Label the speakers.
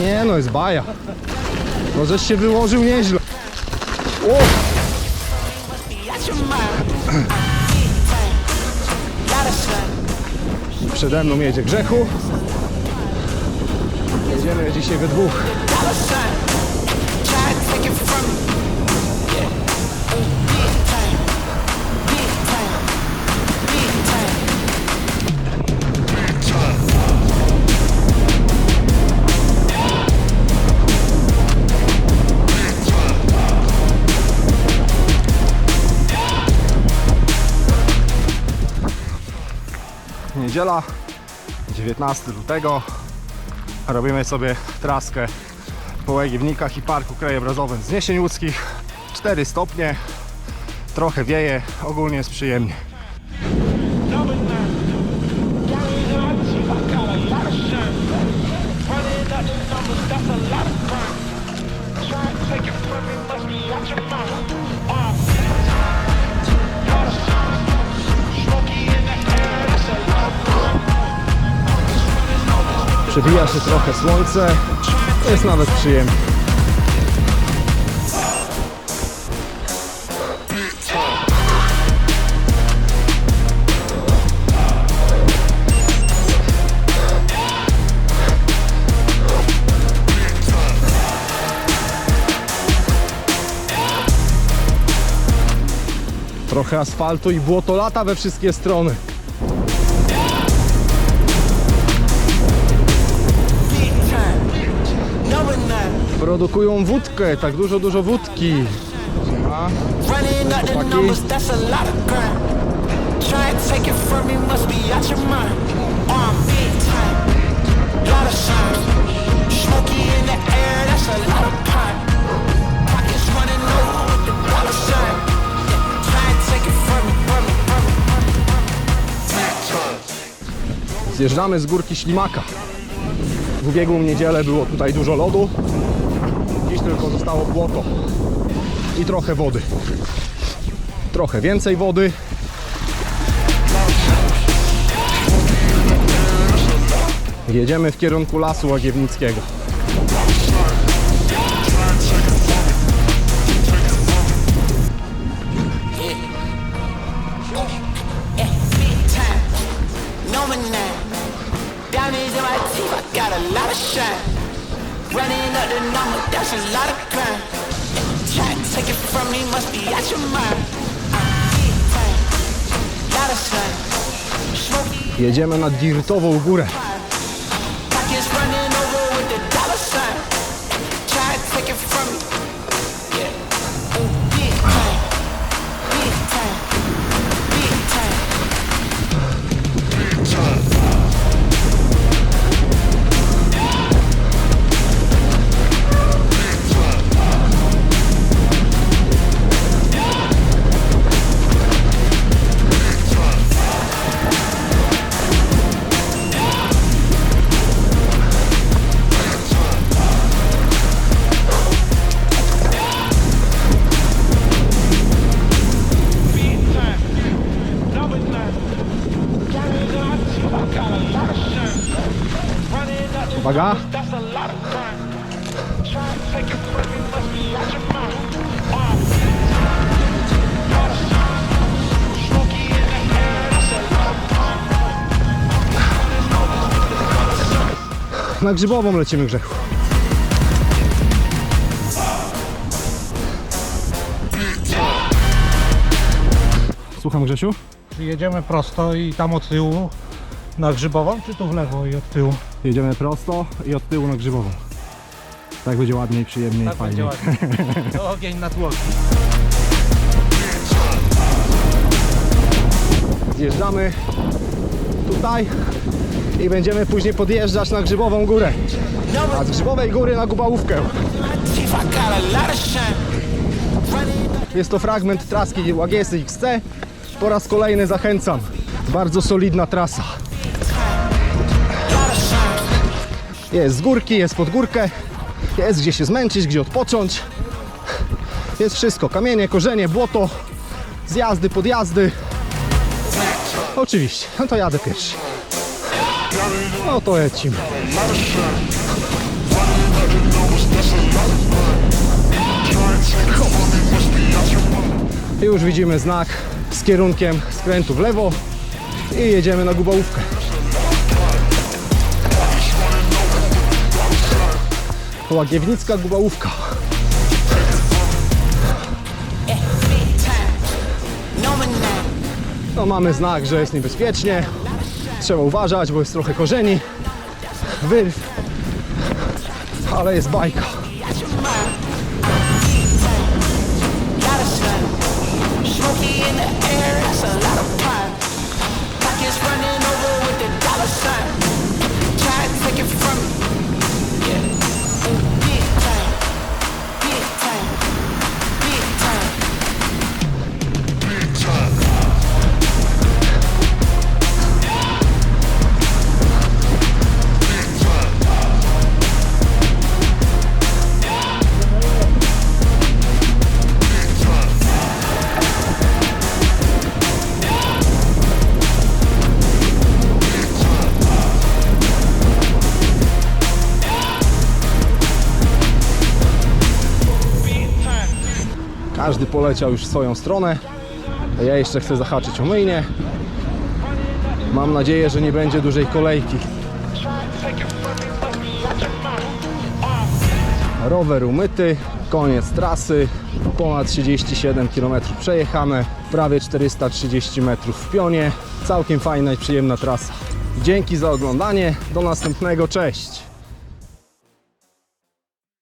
Speaker 1: Nie no, jest baja. No żeś się wyłożył nieźle. O! Przede mną jedzie Grzechu. Jedziemy dzisiaj we dwóch. Niedziela, 19 lutego. Robimy sobie traskę po Łagiewnikach i Parku Krajobrazowym Zniesień Łódzkich. 4 stopnie, trochę wieje, ogólnie jest przyjemnie. Przebija się trochę słońce, jest nawet przyjemnie. Trochę asfaltu i błoto lata we wszystkie strony.
Speaker 2: From me, from me, from me.
Speaker 1: Zjeżdżamy z górki Ślimaka. W ubiegłą niedzielę było tutaj dużo lodu. Dziś tylko zostało błoto i trochę wody. Trochę więcej wody. Jedziemy w kierunku lasu łagiewnickiego.
Speaker 2: Must be your mind.
Speaker 1: Jedziemy na dirtową górę. Uwaga. Na grzybową lecimy grzechu. Słucham Grzesiu?
Speaker 3: Jedziemy prosto i tam od tyłu na grzybową, czy tu w lewo i od tyłu?
Speaker 1: Jedziemy prosto i od tyłu na grzybową. Tak będzie ładniej, przyjemniej,
Speaker 3: Tak
Speaker 1: fajnie.
Speaker 3: będzie ładnie. To ogień na tłoki.
Speaker 1: Zjeżdżamy tutaj i będziemy później podjeżdżać na Grzybową Górę. A z Grzybowej Góry na Gubałówkę. Jest to fragment traski Łagiesy XC. Po raz kolejny zachęcam. Bardzo solidna trasa. Jest z górki, jest pod górkę. Jest gdzie się zmęczyć, gdzie odpocząć. Jest wszystko. Kamienie, korzenie, błoto. Zjazdy, podjazdy. Oczywiście. No to jadę pierwszy. No to lecimy. I już widzimy znak z kierunkiem skrętu w lewo i jedziemy na Gubałówkę. Łagiewnicka Gubałówka.
Speaker 2: No
Speaker 1: mamy znak, że jest niebezpiecznie. Trzeba uważać, bo jest trochę korzeni, wyrw, ale jest bajka.
Speaker 2: Smoky in the air, a lot of
Speaker 1: Każdy poleciał już w swoją stronę. Ja jeszcze chcę zahaczyć o myjnie. Mam nadzieję, że nie będzie dużej kolejki. Rower umyty, koniec trasy, ponad 37 km przejechane, prawie 430 metrów w pionie. Całkiem fajna i przyjemna trasa. Dzięki za oglądanie, do następnego, cześć!